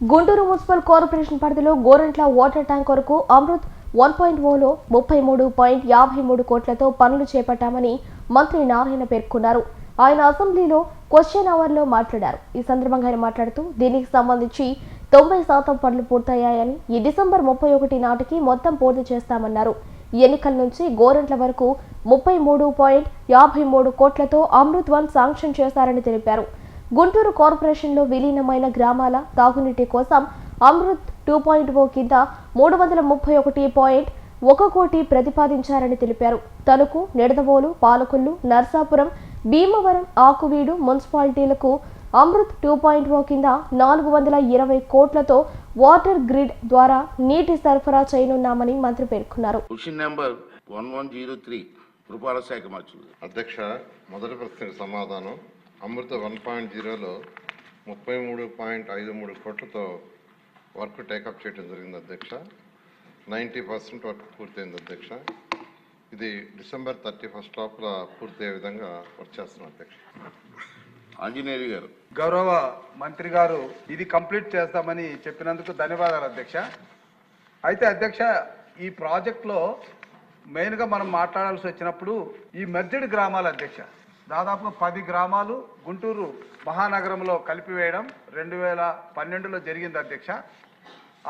Guntur municipal corporation పరిధిలో Gorantla water tank వరకు Amrit one point Ola ముప్పై మూడు పాయింట్ యాభై మూడు కోట్లతో పనులు చేపట్టామని మంత్రి నారాయణ పేర్కొన్నారు. ఆయన అసెంబ్లీలో క్వశ్చన్ అవర్లో మాట్లాడారు. ఈ సందర్భంగా ఆయన మాట్లాడుతూ దీనికి సంబంధించి తొంభై శాతం పనులు పూర్తయ్యాయని ఈ డిసెంబర్ ముప్పై ఒకటి నాటికి మొత్తం పూర్తి చేస్తామన్నారు. ఎన్నికల నుంచి గోరంట్ల వరకు ముప్పై మూడు పాయింట్ యాభై మూడు కోట్లతో అమృత్ వన్ శాంక్షన్ చేశారని తెలిపారు. గుంటూరు కార్పొరేషన్లో విలీనమైన గ్రామాల తాగునీటి కోసం అమృత్ టూ పాయింట్ ఓ కింద మూడు వందల ముప్పై ఒకటి పాయింట్ ఒక కోటి ప్రతిపాదించారని తెలిపారు. తణుకు నిడదవోలు పాలకొల్లు నర్సాపురం భీమవరం ఆకువీడు మున్సిపాలిటీలకు అమృత్ టూ పాయింట్ ఓ కింద నాలుగు వందల ఇరవై కోట్లతో వాటర్ గ్రిడ్ ద్వారా నీటి సరఫరా చేయనున్నామని మంత్రి పేర్కొన్నారు. అధ్యక్ష మొదటి ప్రశ్నకు సమాధానం అమృత వన్ పాయింట్ జీరోలో ముప్పై మూడు పాయింట్ ఐదు మూడు కోట్లతో వర్క్ టేకప్ చేయడం జరిగింది అధ్యక్ష. నైంటీ పర్సెంట్ వర్క్ పూర్తయింది అధ్యక్ష. ఇది డిసెంబర్ థర్టీ ఫస్ట్ లోపల పూర్తయ్యే విధంగా వర్క్ చేస్తున్నాం అధ్యక్ష. ఆంజనేయులు గారు. గౌరవ మంత్రి గారు ఇది కంప్లీట్ చేస్తామని చెప్పినందుకు ధన్యవాదాలు అధ్యక్ష. అయితే అధ్యక్ష ఈ ప్రాజెక్ట్లో మెయిన్గా మనం మాట్లాడాల్సి వచ్చినప్పుడు ఈ మెర్జెడ్ గ్రామాలు అధ్యక్ష దాదాపు పది గ్రామాలు గుంటూరు మహానగరంలో కలిపివేయడం రెండు వేల పన్నెండులో జరిగింది అధ్యక్ష.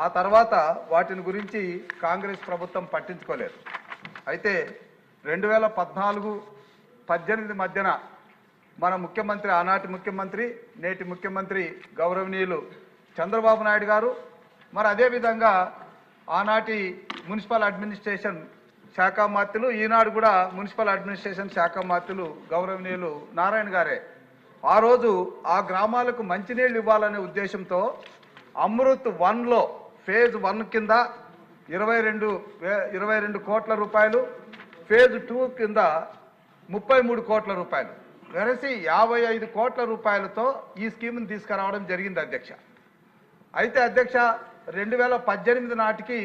ఆ తర్వాత వాటిని గురించి కాంగ్రెస్ ప్రభుత్వం పట్టించుకోలేదు. అయితే రెండు వేల పద్నాలుగు పద్దెనిమిది మధ్యన మన ముఖ్యమంత్రి ఆనాటి ముఖ్యమంత్రి నేటి ముఖ్యమంత్రి గౌరవనీయులు చంద్రబాబు నాయుడు గారు మరి అదేవిధంగా ఆనాటి మున్సిపల్ అడ్మినిస్ట్రేషన్ శాఖ మాత్రులు ఈనాడు కూడా మున్సిపల్ అడ్మినిస్ట్రేషన్ శాఖ మాత్రులు గౌరవనీయులు నారాయణ గారే. ఆ రోజు ఆ గ్రామాలకు మంచినీళ్ళు ఇవ్వాలనే ఉద్దేశంతో అమృత్ వన్లో ఫేజ్ వన్ కింద ఇరవై రెండు ఇరవై రెండు కోట్ల రూపాయలు ఫేజ్ టూ కింద ముప్పై మూడు కోట్ల రూపాయలు. వెరసి యాభై ఐదు కోట్ల రూపాయలతో ఈ స్కీమ్ని తీసుకురావడం జరిగింది అధ్యక్ష. అయితే అధ్యక్ష రెండు వేల పద్దెనిమిది నాటికి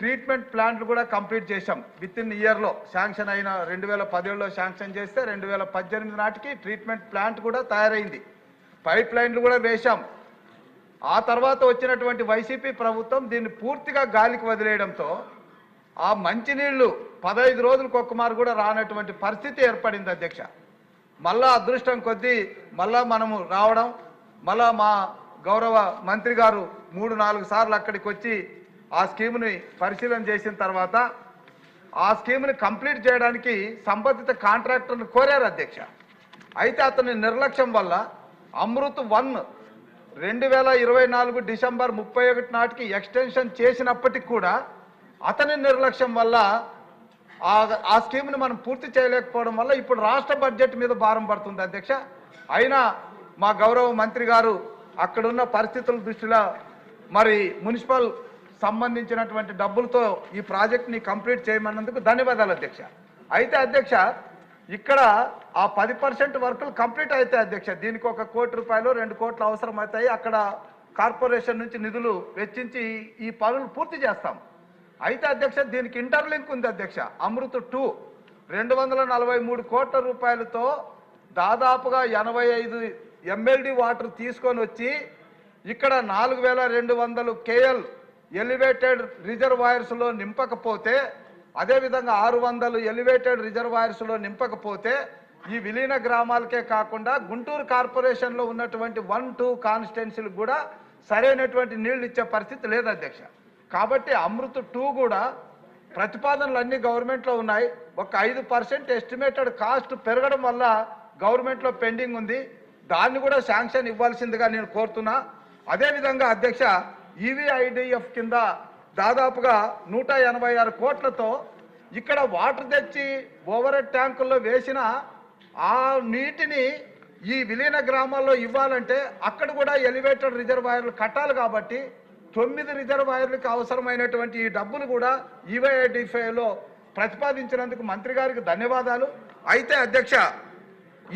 ట్రీట్మెంట్ ప్లాంట్లు కూడా కంప్లీట్ చేశాం. విత్ ఇన్ ఇయర్లో శాంక్షన్ అయిన రెండు వేల పదిహేడులో శాంక్షన్ చేస్తే రెండు వేల పద్దెనిమిది నాటికి ట్రీట్మెంట్ ప్లాంట్ కూడా తయారైంది. పైప్ లైన్లు కూడా వేశాం. ఆ తర్వాత వచ్చినటువంటి వైసీపీ ప్రభుత్వం దీన్ని పూర్తిగా గాలికి వదిలేయడంతో ఆ మంచినీళ్ళు పదహైదు రోజులకు ఒక్కమారు కూడా రానటువంటి పరిస్థితి ఏర్పడింది అధ్యక్ష. మళ్ళా అదృష్టం కొద్దీ మళ్ళా మనము రావడం మళ్ళా మా గౌరవ మంత్రి గారు మూడు నాలుగు సార్లు అక్కడికి వచ్చి ఆ స్కీమ్ని పరిశీలన చేసిన తర్వాత ఆ స్కీమ్ని కంప్లీట్ చేయడానికి సంబంధిత కాంట్రాక్టర్ని కోరారు అధ్యక్ష. అయితే అతని నిర్లక్ష్యం వల్ల అమృత్ వన్ రెండు వేల ఇరవై నాలుగు డిసెంబర్ ముప్పై ఒకటి నాటికి ఎక్స్టెన్షన్ చేసినప్పటికి కూడా అతని నిర్లక్ష్యం వల్ల ఆ స్కీమ్ని మనం పూర్తి చేయలేకపోవడం వల్ల ఇప్పుడు రాష్ట్ర బడ్జెట్ మీద భారం పడుతుంది అధ్యక్ష. అయినా మా గౌరవ మంత్రి గారు అక్కడున్న పరిస్థితుల దృష్టిలో మరి మున్సిపల్ సంబంధించినటువంటి డబ్బులతో ఈ ప్రాజెక్ట్ని కంప్లీట్ చేయమన్నందుకు ధన్యవాదాలు అధ్యక్ష. అయితే అధ్యక్ష ఇక్కడ ఆ పది పర్సెంట్ వర్కులు కంప్లీట్ అయితే అధ్యక్ష దీనికి ఒక కోటి రూపాయలు రెండు కోట్లు అవసరం అవుతాయి అక్కడ కార్పొరేషన్ నుంచి నిధులు వెచ్చించి ఈ- ఈ పనులు పూర్తి చేస్తాం. అయితే అధ్యక్ష దీనికి ఇంటర్లింక్ ఉంది అధ్యక్ష. అమృత్ టూ రెండు వందల నలభై మూడు కోట్ల రూపాయలతో దాదాపుగా ఎనభై ఐదు ఎంఎల్డి వాటర్ తీసుకొని వచ్చి ఇక్కడ నాలుగు వేల రెండు వందలు కేఎల్ ఎలివేటెడ్ రిజర్వాయర్స్లో నింపకపోతే అదేవిధంగా ఆరు వందలు ఎలివేటెడ్ రిజర్వాయర్స్లో నింపకపోతే ఈ విలీన గ్రామాలకే కాకుండా గుంటూరు కార్పొరేషన్లో ఉన్నటువంటి వన్ టూ కాన్స్టిట్యున్సీలకు కూడా సరైనటువంటి నీళ్ళు ఇచ్చే పరిస్థితి లేదు అధ్యక్ష. కాబట్టి అమృత్ టూ కూడా ప్రతిపాదనలు అన్ని గవర్నమెంట్లో ఉన్నాయి. ఒక ఐదు పర్సెంట్ ఎస్టిమేటెడ్ కాస్ట్ పెరగడం వల్ల గవర్నమెంట్లో పెండింగ్ ఉంది. దాన్ని కూడా శాంక్షన్ ఇవ్వాల్సిందిగా నేను కోరుతున్నా. అదేవిధంగా అధ్యక్ష ఈవీఐడిఎఫ్ కింద దాదాపుగా నూట ఎనభై ఆరు కోట్లతో ఇక్కడ వాటర్ తెచ్చి ఓవర్ ట్యాంకుల్లో వేసిన ఆ నీటిని ఈ విలీన గ్రామాల్లో ఇవ్వాలంటే అక్కడ కూడా ఎలివేటెడ్ రిజర్వాయర్లు కట్టాలి కాబట్టి తొమ్మిది రిజర్వాయర్లకు అవసరమైనటువంటి ఈ డబ్బులు కూడా ఈవైఐడిఫైలో ప్రతిపాదించినందుకు మంత్రి గారికి ధన్యవాదాలు. అయితే అధ్యక్ష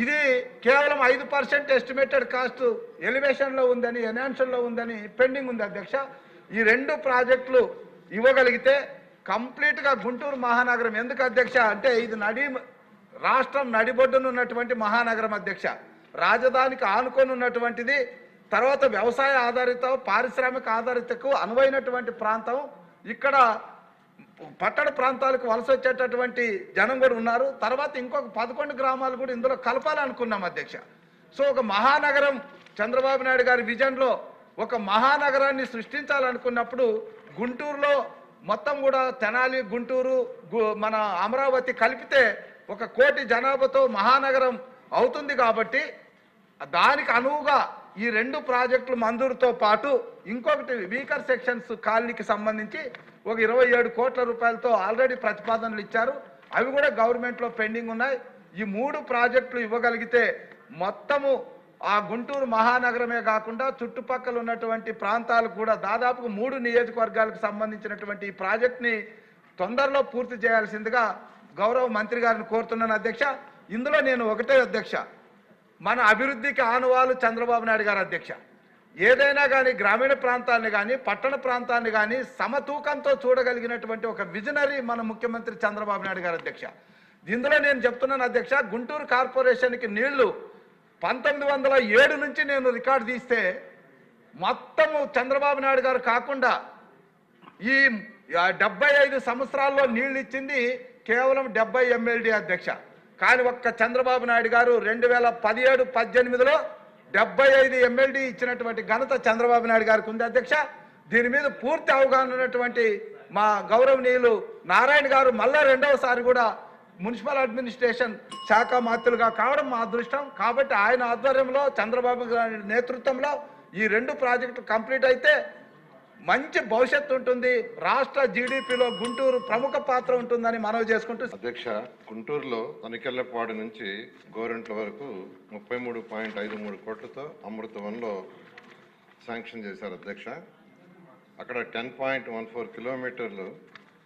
ఇది కేవలం ఐదు పర్సెంట్ ఎస్టిమేటెడ్ కాస్ట్ ఎలివేషన్లో ఉందని ఎనాన్షన్లో ఉందని పెండింగ్ ఉంది అధ్యక్ష. ఈ రెండు ప్రాజెక్టులు ఇవ్వగలిగితే కంప్లీట్గా గుంటూరు మహానగరం ఎందుకు అధ్యక్ష? అంటే ఇది నడి రాష్ట్రం నడిబొడ్డున ఉన్నటువంటి మహానగరం అధ్యక్ష. రాజధానికి ఆనుకొని ఉన్నటువంటిది తర్వాత వ్యవసాయ ఆధారిత పారిశ్రామిక ఆధారితకు అనువైనటువంటి ప్రాంతం. ఇక్కడ పట్టణ ప్రాంతాలకు వలస వచ్చేటటువంటి జనం కూడా ఉన్నారు. తర్వాత ఇంకొక పదకొండు గ్రామాలు కూడా ఇందులో కలపాలనుకున్నాం అధ్యక్ష. సో ఒక మహానగరం చంద్రబాబు నాయుడు గారి విజన్లో ఒక మహానగరాన్ని సృష్టించాలనుకున్నప్పుడు గుంటూరులో మొత్తం కూడా తెనాలి గుంటూరు గు- మన అమరావతి కలిపితే ఒక కోటి జనాభాతో మహానగరం అవుతుంది కాబట్టి దానికి అనువుగా ఈ రెండు ప్రాజెక్టులు మంజూరుతో పాటు ఇంకొకటి వీకర్ సెక్షన్స్ కాలనీకి సంబంధించి ఒక ఇరవై ఏడు కోట్ల రూపాయలతో ఆల్రెడీ ప్రతిపాదనలు ఇచ్చారు. అవి కూడా గవర్నమెంట్లో పెండింగ్ ఉన్నాయి. ఈ మూడు ప్రాజెక్టులు ఇవ్వగలిగితే మొత్తము ఆ గుంటూరు మహానగరమే కాకుండా చుట్టుపక్కల ఉన్నటువంటి ప్రాంతాలు కూడా దాదాపు మూడు నియోజకవర్గాలకు సంబంధించినటువంటి ఈ ప్రాజెక్ట్ని తొందరలో పూర్తి చేయాల్సిందిగా గౌరవ మంత్రి గారిని కోరుతున్నాను అధ్యక్ష. ఇందులో నేను ఒకటే అధ్యక్ష. మన అభివృద్ధికి ఆనవాలు చంద్రబాబు నాయుడు గారు అధ్యక్ష. ఏదైనా కానీ గ్రామీణ ప్రాంతాన్ని కానీ పట్టణ ప్రాంతాన్ని కానీ సమతూకంతో చూడగలిగినటువంటి ఒక విజనరీ మన ముఖ్యమంత్రి చంద్రబాబు నాయుడు గారు అధ్యక్ష. ఇందులో నేను చెప్తున్నాను అధ్యక్ష గుంటూరు కార్పొరేషన్కి నీళ్ళు పంతొమ్మిది వందల ఏడు నుంచి నేను రికార్డు తీస్తే మొత్తము చంద్రబాబు నాయుడు గారు కాకుండా ఈ డెబ్బై ఐదు సంవత్సరాల్లో నీళ్ళు ఇచ్చింది కేవలం డెబ్బై ఎమ్మెల్డీ అధ్యక్ష. కానీ ఒక్క చంద్రబాబు నాయుడు గారు రెండు వేల పదిహేడు పద్దెనిమిదిలో డెబ్బై ఐదు ఎమ్మెల్డీ ఇచ్చినటువంటి ఘనత చంద్రబాబు నాయుడు గారికి ఉంది అధ్యక్ష. దీని మీద పూర్తి అవగాహన ఉన్నటువంటి మా గౌరవనీయులు నారాయణ గారు మళ్ళా రెండవసారి కూడా మున్సిపల్ అడ్మినిస్ట్రేషన్ శాఖ మాత్రులుగా కావడం మా అదృష్టం. కాబట్టి ఆయన ఆధ్వర్యంలో చంద్రబాబు గారి నేతృత్వంలో ఈ రెండు ప్రాజెక్టులు కంప్లీట్ అయితే మంచి భవిష్యత్తు ఉంటుంది. రాష్ట్ర జీడిపిలో గుంటూరు ప్రముఖ పాత్ర ఉంటుందని మనవి చేసుకుంటూ అధ్యక్ష గుంటూరులో తనికెళ్ళపాడు నుంచి గోరెంట్ల వరకు ముప్పై మూడు పాయింట్ ఐదు మూడు కోట్లతో అమృత వన్లో శాంక్షన్ చేశారు అధ్యక్ష. అక్కడ టెన్ పాయింట్ వన్ ఫోర్ కిలోమీటర్లు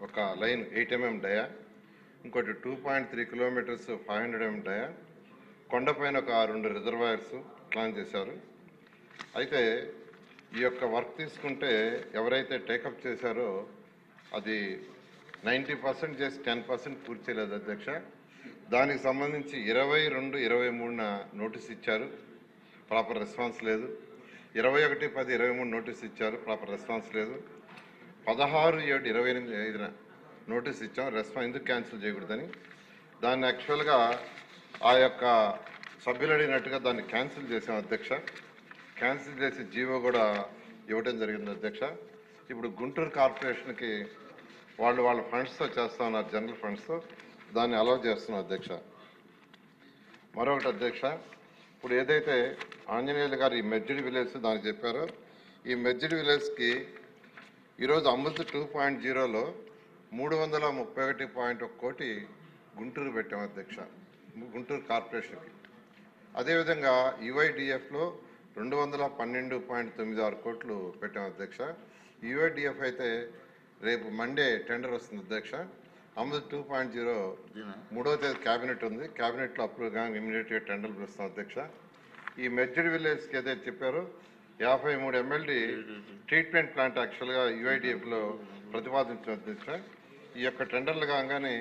ఒక లైన్ ఎయిట్ ఎంఎం డయా ఇంకోటి two point three kilometres five hundred MM dia కొండపైన ఒక రెండు రిజర్వాయర్స్ ప్లాన్ చేశారు. అయితే ఈ యొక్క వర్క్ తీసుకుంటే ఎవరైతే టేకప్ చేశారో అది నైంటీ పర్సెంట్ చేసి టెన్ పర్సెంట్ పూర్తి చేయలేదు అధ్యక్ష. దానికి సంబంధించి ఇరవై రెండు ఇరవై మూడున నోటీస్ ఇచ్చారు. ప్రాపర్ రెస్పాన్స్ లేదు. ఇరవై ఒకటి పది ఇరవై మూడు నోటీస్ ఇచ్చారు. ప్రాపర్ రెస్పాన్స్ లేదు. పదహారు ఏడు ఇరవై ఎనిమిది ఐదున నోటీస్ ఇచ్చాం. రెస్పాన్స్ ఎందుకు క్యాన్సిల్ చేయకూడదని? దాన్ని యాక్చువల్గా ఆ యొక్క సభ్యులు అడిగినట్టుగా దాన్ని క్యాన్సిల్ చేసాం అధ్యక్ష. క్యాన్సిల్ చేసి జీవో కూడా ఇవ్వడం జరిగింది అధ్యక్ష. ఇప్పుడు గుంటూరు కార్పొరేషన్కి వాళ్ళు వాళ్ళ ఫండ్స్తో చేస్తా ఉన్నారు జనరల్ ఫండ్స్తో. దాన్ని అలౌ చేస్తున్నారు అధ్యక్ష. మరొకటి అధ్యక్ష ఇప్పుడు ఏదైతే ఆంజనేయులు గారు ఈ మెజ్జిడి విలేజ్ దానికి చెప్పారో ఈ మెజ్జిడి విలేజ్కి ఈరోజు అమృత్ టూ పాయింట్ జీరోలో మూడు వందల ముప్పై ఒకటి పాయింట్ ఒక కోటి గుంటూరు పెట్టాం అధ్యక్ష గుంటూరు కార్పొరేషన్కి. అదేవిధంగా యుఐడిఎఫ్లో రెండు వందల పన్నెండు పాయింట్ తొమ్మిది ఆరు కోట్లు పెట్టాం అధ్యక్ష. యుఐడిఎఫ్ అయితే రేపు మండే టెండర్ వస్తుంది అధ్యక్ష. అమృత్ టూ పాయింట్ జీరో మూడవ తేదీ క్యాబినెట్ ఉంది. క్యాబినెట్లో అప్రూవ్ కానీ ఇమీడియట్గా టెండర్లు పిలుస్తాం అధ్యక్ష. ఈ మెర్జడ్ విలేజ్కి ఏదైతే చెప్పారో యాభై మూడు ఎమ్మెల్డీ ట్రీట్మెంట్ ప్లాంట్ యాక్చువల్గా యుఐడిఎఫ్లో ప్రతిపాదించిన అధ్యక్ష. ఈ యొక్క టెండర్లు కాగానే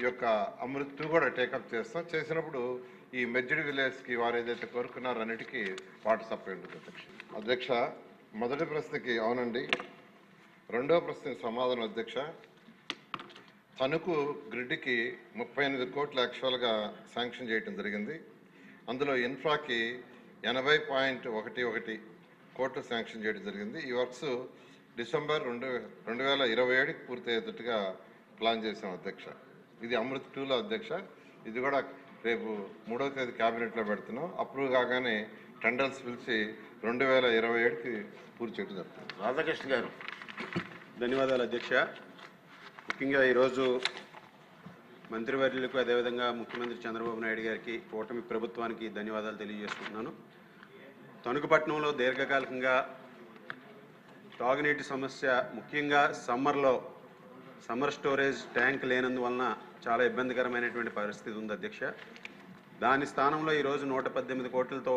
ఈ యొక్క అమృత్ కూడా టేకప్ చేస్తాం. చేసినప్పుడు ఈ మెజ్జిడి విలేజ్కి వారు ఏదైతే కోరుకున్నారో అన్నిటికీ వాటర్ సప్లై ఉంటుంది అధ్యక్ష. అధ్యక్ష మొదటి ప్రశ్నకి అవునండి. రెండవ ప్రశ్నకి సమాధానం అధ్యక్ష. తణుకు గ్రిడ్కి ముప్పై ఎనిమిది కోట్లు యాక్చువల్గా శాంక్షన్ చేయడం జరిగింది. అందులో ఇన్ఫ్రాకి ఎనభై పాయింట్ ఒకటి ఒకటి కోట్లు శాంక్షన్ చేయడం జరిగింది. ఈ వర్క్స్ డిసెంబర్ రెండు రెండు వేల ఇరవై ఏడుకి పూర్తయ్యేటట్టుగా ప్లాన్ చేసాం అధ్యక్ష. ఇది అమృత్ టూలో అధ్యక్ష. ఇది కూడా రేపు మూడవ తేదీ క్యాబినెట్లో పెడుతున్నాం. అప్రూవ్ కాగానే టెండర్స్ పిలిచి రెండు వేల ఇరవై ఏడుకి పూర్తి చేయడం జరుగుతుంది. రాధాకృష్ణ గారు ధన్యవాదాలు అధ్యక్ష. ముఖ్యంగా ఈరోజు మంత్రివర్యులకు అదేవిధంగా ముఖ్యమంత్రి చంద్రబాబు నాయుడు గారికి కూటమి ప్రభుత్వానికి ధన్యవాదాలు తెలియజేసుకుంటున్నాను. తణుకుపట్నంలో దీర్ఘకాలికంగా తాగునీటి సమస్య ముఖ్యంగా సమ్మర్లో సమ్మర్ స్టోరేజ్ ట్యాంక్ లేనందువలన చాలా ఇబ్బందికరమైనటువంటి పరిస్థితి ఉంది అధ్యక్ష. దాని స్థానంలో ఈరోజు నూట పద్దెనిమిది కోట్లతో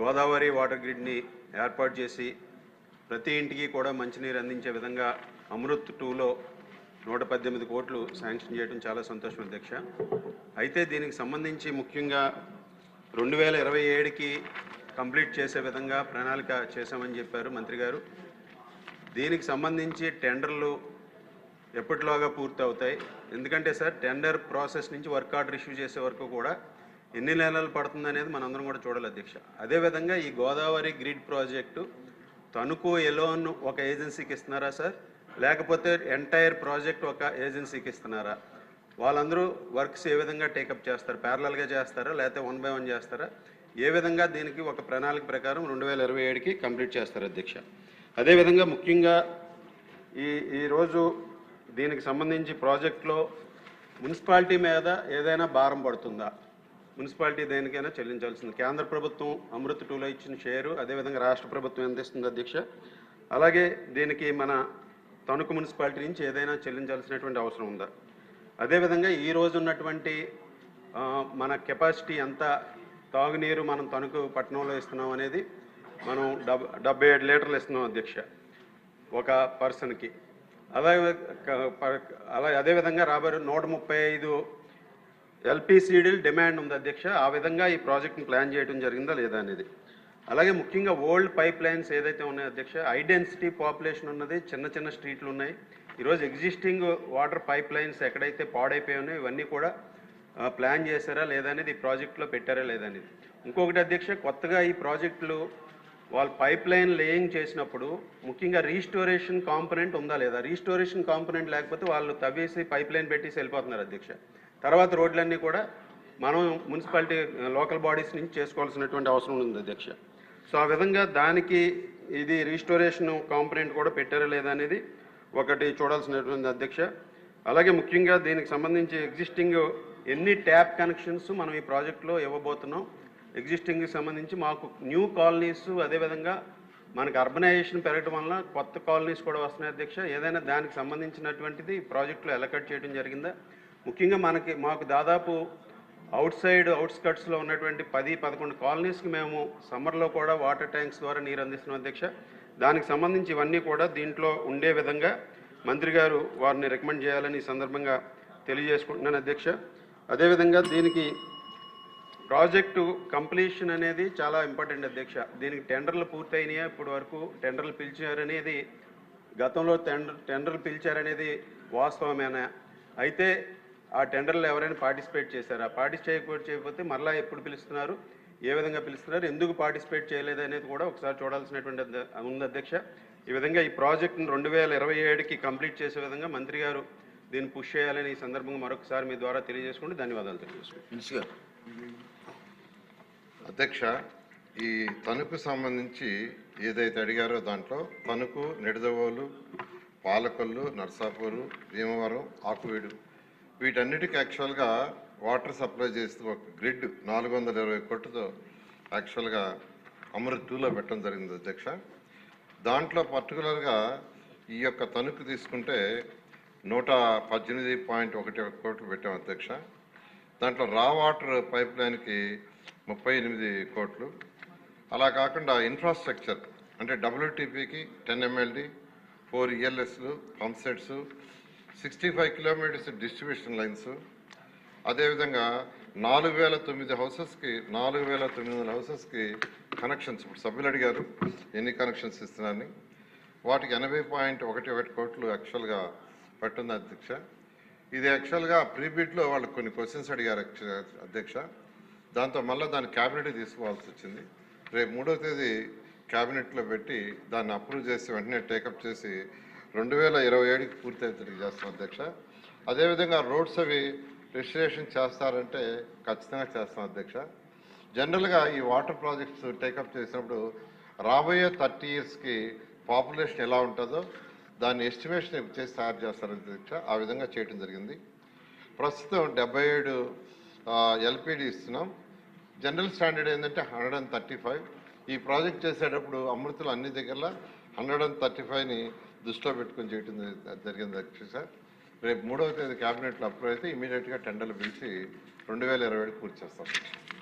గోదావరి వాటర్ గ్రిడ్ని ఏర్పాటు చేసి ప్రతి ఇంటికి కూడా మంచినీరు అందించే విధంగా అమృత్ టూలో నూట పద్దెనిమిది కోట్లు శాంక్షన్ చేయడం చాలా సంతోషం అధ్యక్ష. అయితే దీనికి సంబంధించి ముఖ్యంగా రెండు వేల ఇరవై ఏడుకి కంప్లీట్ చేసే విధంగా ప్రణాళిక చేశామని చెప్పారు మంత్రి గారు. దీనికి సంబంధించి టెండర్లు ఎప్పటిలోగా పూర్తి అవుతాయి. ఎందుకంటే సార్ టెండర్ ప్రాసెస్ నుంచి వర్క్ ఆర్డర్ ఇష్యూ చేసే వరకు కూడా ఎన్ని నెలలు పడుతుంది అనేది మనందరం కూడా చూడాలి అధ్యక్ష. అదేవిధంగా ఈ Godavari grid project Tanuku alone ఒక ఏజెన్సీకి ఇస్తున్నారా సార్? లేకపోతే ఎంటైర్ ప్రాజెక్ట్ ఒక ఏజెన్సీకి ఇస్తున్నారా? వాళ్ళందరూ వర్క్స్ ఏ విధంగా టేకప్ చేస్తారు? ప్యారలల్గా చేస్తారా? లేకపోతే వన్ బై వన్ చేస్తారా? ఏ విధంగా దీనికి ఒక ప్రణాళిక ప్రకారం రెండు వేల ఇరవై ఏడుకి కంప్లీట్ చేస్తారు అధ్యక్ష. అదేవిధంగా ముఖ్యంగా ఈ ఈరోజు దీనికి సంబంధించి ప్రాజెక్టులో మున్సిపాలిటీ మీద ఏదైనా భారం పడుతుందా? మున్సిపాలిటీ దేనికైనా చెల్లించాల్సింది. కేంద్ర ప్రభుత్వం అమృత్ టూలో ఇచ్చిన షేరు అదేవిధంగా రాష్ట్ర ప్రభుత్వం ఎంత ఇస్తుంది అధ్యక్ష? అలాగే దీనికి మన తణుకు మున్సిపాలిటీ నుంచి ఏదైనా చెల్లించాల్సినటువంటి అవసరం ఉందా? అదేవిధంగా ఈ ఉన్నటువంటి మన కెపాసిటీ ఎంత తాగునీరు మనం తణుకు పట్టణంలో ఇస్తున్నాం అనేది మనం డబ్ డెబ్బై ఏడు లీటర్లు ఇస్తున్నాం అధ్యక్ష ఒక పర్సన్కి. అలాగే అలాగే అదేవిధంగా రాబోయే నూట ముప్పై ఐదు ఎల్పిసిడీలు డిమాండ్ ఉంది అధ్యక్ష. ఆ విధంగా ఈ ప్రాజెక్ట్ని ప్లాన్ చేయడం జరిగిందా లేదా అనేది. అలాగే ముఖ్యంగా ఓల్డ్ పైప్ లైన్స్ ఏదైతే ఉన్నాయో అధ్యక్ష ఐడెన్సిటీ పాపులేషన్ ఉన్నది చిన్న చిన్న స్ట్రీట్లు ఉన్నాయి. ఈరోజు ఎగ్జిస్టింగ్ వాటర్ పైప్ లైన్స్ ఎక్కడైతే పాడైపోయి ఉన్నాయో ఇవన్నీ కూడా ప్లాన్ చేశారా లేదా అనేది ఈ ప్రాజెక్టులో పెట్టారా లేదా అనేది. ఇంకొకటి అధ్యక్ష కొత్తగా ఈ ప్రాజెక్టులు వాళ్ళు పైప్ లైన్ లేయింగ్ చేసినప్పుడు ముఖ్యంగా రీస్టోరేషన్ కాంపనెంట్ ఉందా లేదా? రీస్టోరేషన్ కాంపనెంట్ లేకపోతే వాళ్ళు తవ్వేసి పైప్ లైన్ పెట్టేసి వెళ్ళిపోతున్నారు అధ్యక్ష. తర్వాత రోడ్లన్నీ కూడా మనం మున్సిపాలిటీ లోకల్ బాడీస్ నుంచి చేసుకోవాల్సినటువంటి అవసరం ఉంది అధ్యక్ష. సో ఆ విధంగా దానికి ఇది రీస్టోరేషన్ కాంపనెంట్ కూడా పెట్టారా లేదా అనేది ఒకటి చూడాల్సినటువంటి అధ్యక్ష. అలాగే ముఖ్యంగా దీనికి సంబంధించి ఎగ్జిస్టింగ్ ఎన్ని ట్యాప్ కనెక్షన్స్ మనం ఈ ప్రాజెక్ట్లో ఇవ్వబోతున్నాం? ఎగ్జిస్టింగ్కి సంబంధించి మాకు న్యూ కాలనీస్ అదేవిధంగా మనకి అర్బనైజేషన్ పెరగడం వల్ల కొత్త కాలనీస్ కూడా వస్తున్నాయి అధ్యక్ష. ఏదైనా దానికి సంబంధించినటువంటిది ప్రాజెక్టులో ఎలకట్ చేయడం జరిగిందా? ముఖ్యంగా మనకి మాకు దాదాపు అవుట్ సైడ్ అవుట్స్కట్స్లో ఉన్నటువంటి పది పదకొండు కాలనీస్కి మేము సమ్మర్లో కూడా వాటర్ ట్యాంక్స్ ద్వారా నీరు అందిస్తున్నాం అధ్యక్ష. దానికి సంబంధించి ఇవన్నీ కూడా దీంట్లో ఉండే విధంగా మంత్రి గారు వారిని రికమెండ్ చేయాలని ఈ సందర్భంగా తెలియజేసుకుంటున్నాను అధ్యక్ష. అదేవిధంగా దీనికి ప్రాజెక్టు కంప్లీషన్ అనేది చాలా ఇంపార్టెంట్ అధ్యక్ష. దీనికి టెండర్లు పూర్తయినాయా? ఇప్పటి వరకు టెండర్లు పిలిచారనేది గతంలో టెండర్ టెండర్లు పిలిచారనేది వాస్తవమేనా? అయితే ఆ టెండర్లు ఎవరైనా పార్టిసిపేట్ చేశారా? పార్టిసిపేట్ చేయకపోతే మరలా ఎప్పుడు పిలుస్తున్నారు? ఏ విధంగా పిలుస్తున్నారు? ఎందుకు పార్టిసిపేట్ చేయలేదు అనేది కూడా ఒకసారి చూడాల్సినటువంటి ఉంది అధ్యక్ష. ఈ విధంగా ఈ ప్రాజెక్ట్ను రెండు వేల ఇరవై ఏడుకి కంప్లీట్ చేసే విధంగా మంత్రి గారు దీన్ని పుష్ చేయాలని ఈ సందర్భంగా మరొకసారి మీ ద్వారా తెలియజేసుకుంటే ధన్యవాదాలు తెలియజేసుకుంటాను అధ్యక్ష ఈ తణుకు సంబంధించి ఏదైతే అడిగారో దాంట్లో తణుకు నిడదవోలు పాలకొల్లు నర్సాపూరు భీమవరం ఆకువీడు వీటన్నిటికీ యాక్చువల్గా వాటర్ సప్లై చేస్తూ ఒక గ్రిడ్ నాలుగు వందల ఇరవై కోట్లతో యాక్చువల్గా అమృత్ టూలో పెట్టడం జరిగింది అధ్యక్ష. దాంట్లో పర్టికులర్గా ఈ యొక్క తణుకు తీసుకుంటే నూట పద్దెనిమిది పాయింట్ ఒకటి ఒక కోట్లు పెట్టాం అధ్యక్ష. దాంట్లో రా వాటర్ పైప్ లైన్కి ముప్పై ఎనిమిది కోట్లు. అలా కాకుండా ఇన్ఫ్రాస్ట్రక్చర్ అంటే డబ్ల్యూటీపీకి ten MLD four ఈఎల్ఎస్లు pump sets sixty five kilometres distribution lines అదేవిధంగా నాలుగు వేల తొమ్మిది హౌసెస్కి నాలుగు వేల తొమ్మిది వందల హౌసెస్కి కనెక్షన్స్ ఇప్పుడు సభ్యులు అడిగారు ఎన్ని కనెక్షన్స్ ఇస్తున్నారని. వాటికి ఎనభై పాయింట్ ఒకటి ఒకటి కోట్లు యాక్చువల్గా పట్టుంది అధ్యక్ష. ఇది యాక్చువల్గా ప్రీబిడ్లో వాళ్ళు కొన్ని క్వశ్చన్స్ అడిగారు అధ్యక్ష. దాంతో మళ్ళీ దాన్ని క్యాబినెట్ తీసుకోవాల్సి వచ్చింది. రేపు మూడో తేదీ క్యాబినెట్లో పెట్టి దాన్ని అప్రూవ్ చేసి వెంటనే టేకప్ చేసి రెండు వేల ఇరవై ఏడుకి పూర్తి పూర్తయితే చేస్తాం అధ్యక్ష. అదేవిధంగా రోడ్స్ అవి రిజిస్ట్రేషన్ చేస్తారంటే ఖచ్చితంగా చేస్తాం అధ్యక్ష. జనరల్గా ఈ వాటర్ ప్రాజెక్ట్స్ టేకప్ చేసినప్పుడు రాబోయే థర్టీ ఇయర్స్కి పాపులేషన్ ఎలా ఉంటుందో దాన్ని ఎస్టిమేషన్ చేసి తయారు చేస్తారు అధ్యక్ష. ఆ విధంగా చేయడం జరిగింది. ప్రస్తుతం డెబ్బై ఏడు ఎల్పిడి ఇస్తున్నాం. జనరల్ స్టాండర్డ్ ఏంటంటే హండ్రెడ్ అండ్ థర్టీ ఫైవ్. ఈ ప్రాజెక్ట్ చేసేటప్పుడు అమృతులు అన్ని దగ్గర హండ్రెడ్ అండ్ థర్టీ ఫైవ్ని దృష్టిలో పెట్టుకొని చేయటం జరిగింది జరిగింది సార్ రేపు మూడవ తేదీ క్యాబినెట్లో అప్రూవ్ అయితే ఇమీడియట్గా టెండర్లు పిలిచి రెండు వేల ఇరవై ఏడు పూర్తి చేస్తాం.